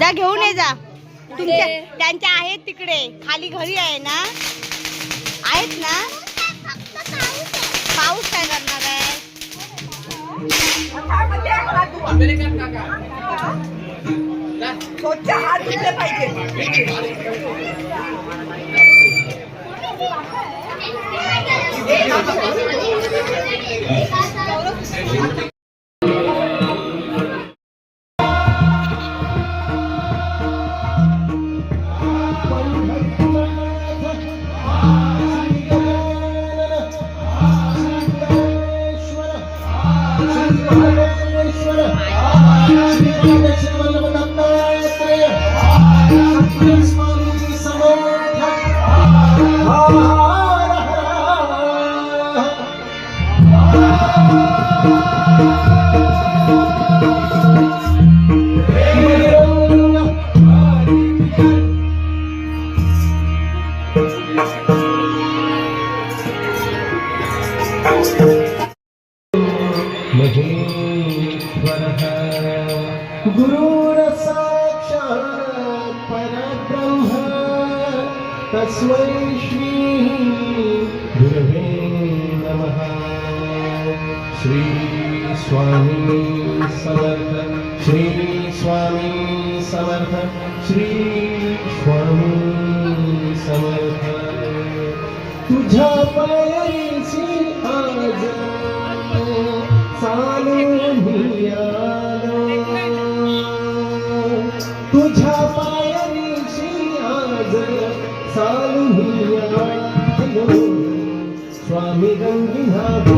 जा घेऊन ये जा. तुमच्या त्यांच्या आहेत तिकडे. खाली घरी आहे ना? आहेत ना? पाऊस काय करणार आहे? स्वच्छ हात धुतले पाहिजे. महेश्वरः श्री स्वामी समर्थ श्री स्वामी समर्थ श्री स्वामी समर्थ. तुझ्या पायाची आज चालून तुझा तुझ्या पायाची आज चालून स्वामी गंगिना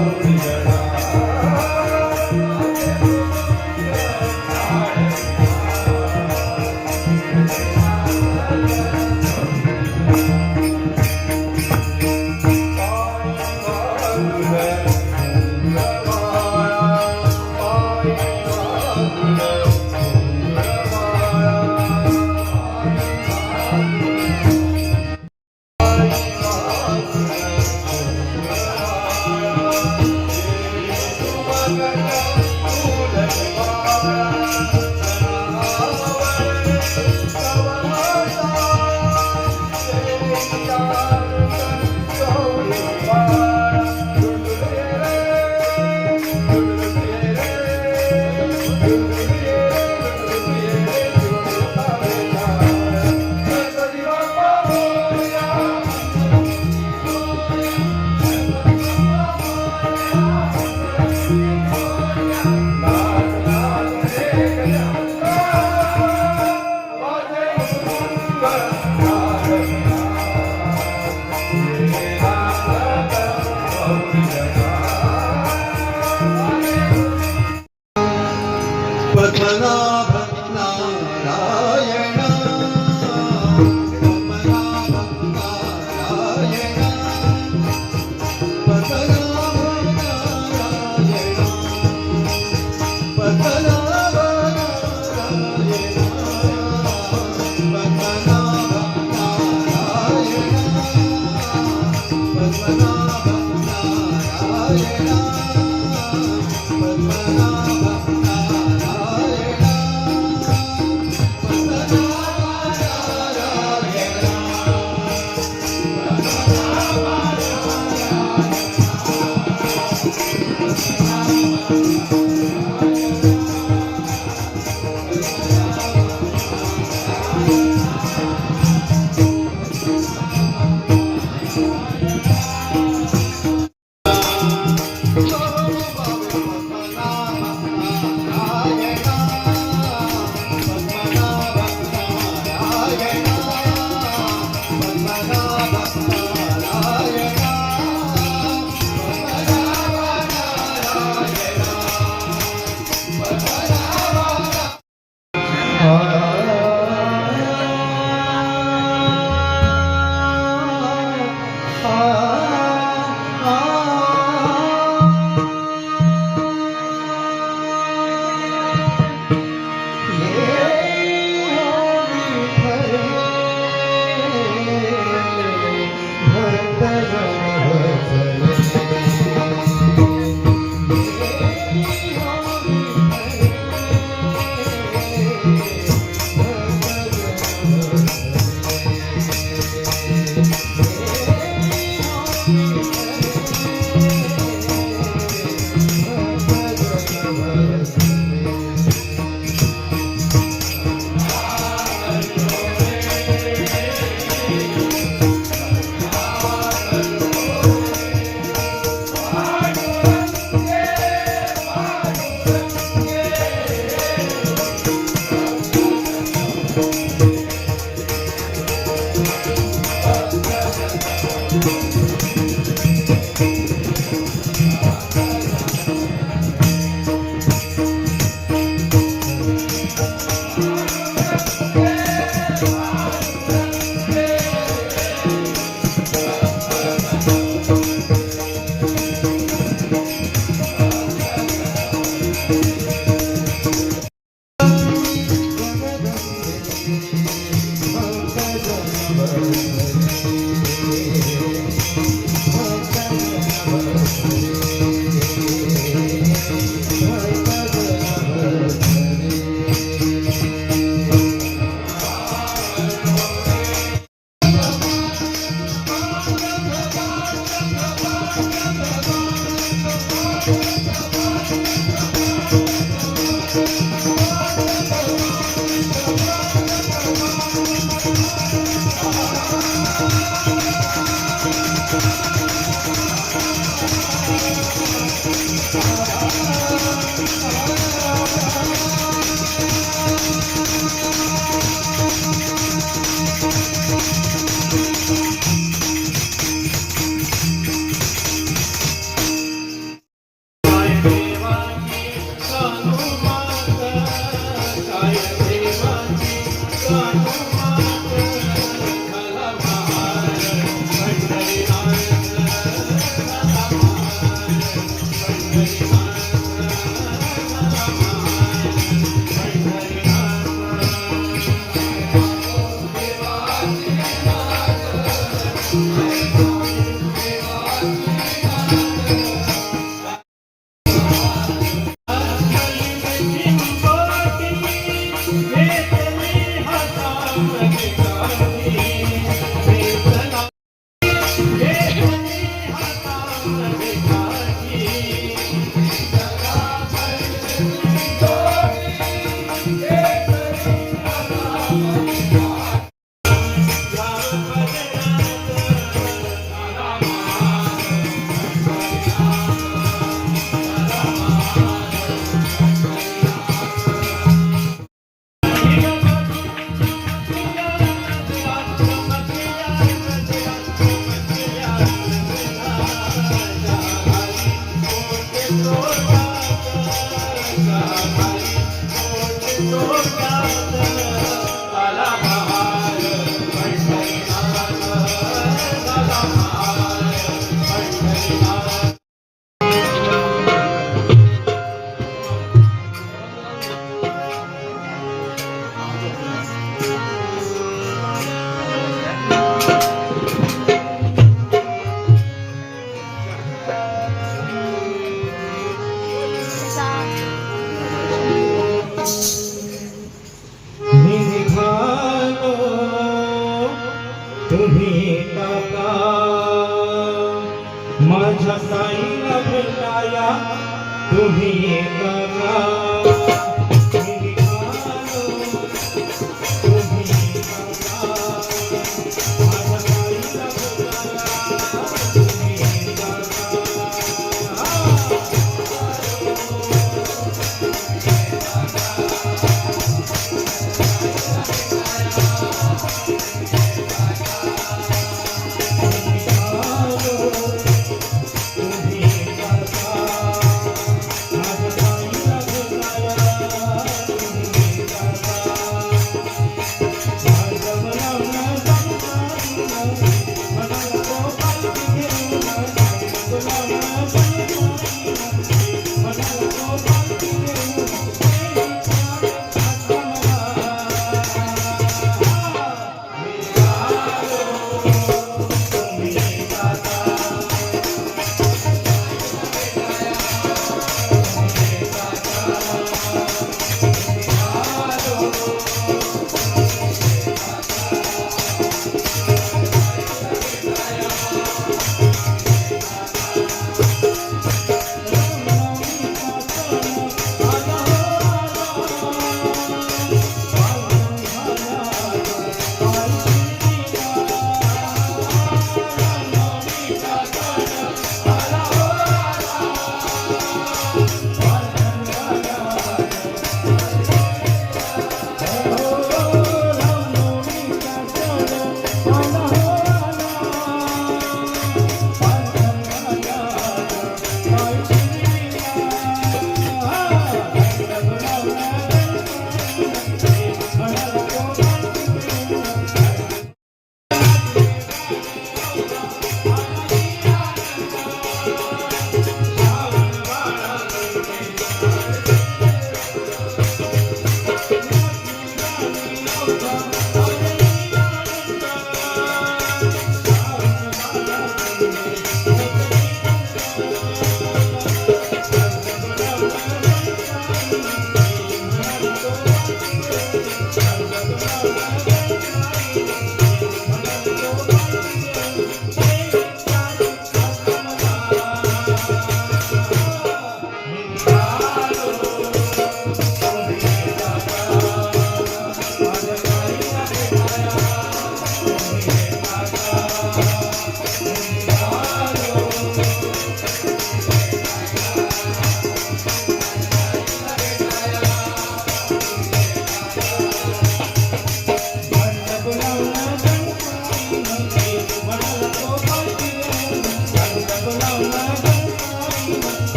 love.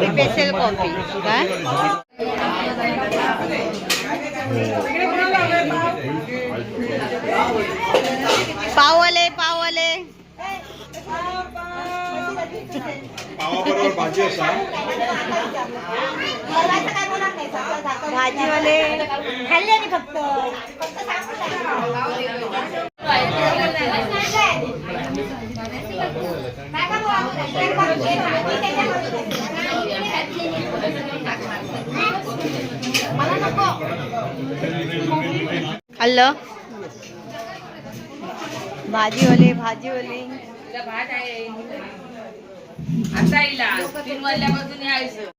Special coffee काय? पावले पावले पावाबरोबर भाजी असा भाजीवाले. खाल्ले नाही फक्त. खाल्लं भाजीवाले भाजीवाले. भात आहे आता येईल तीन वाजल्यापासून यायचं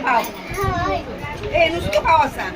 पाव ए नुसतं पाव असा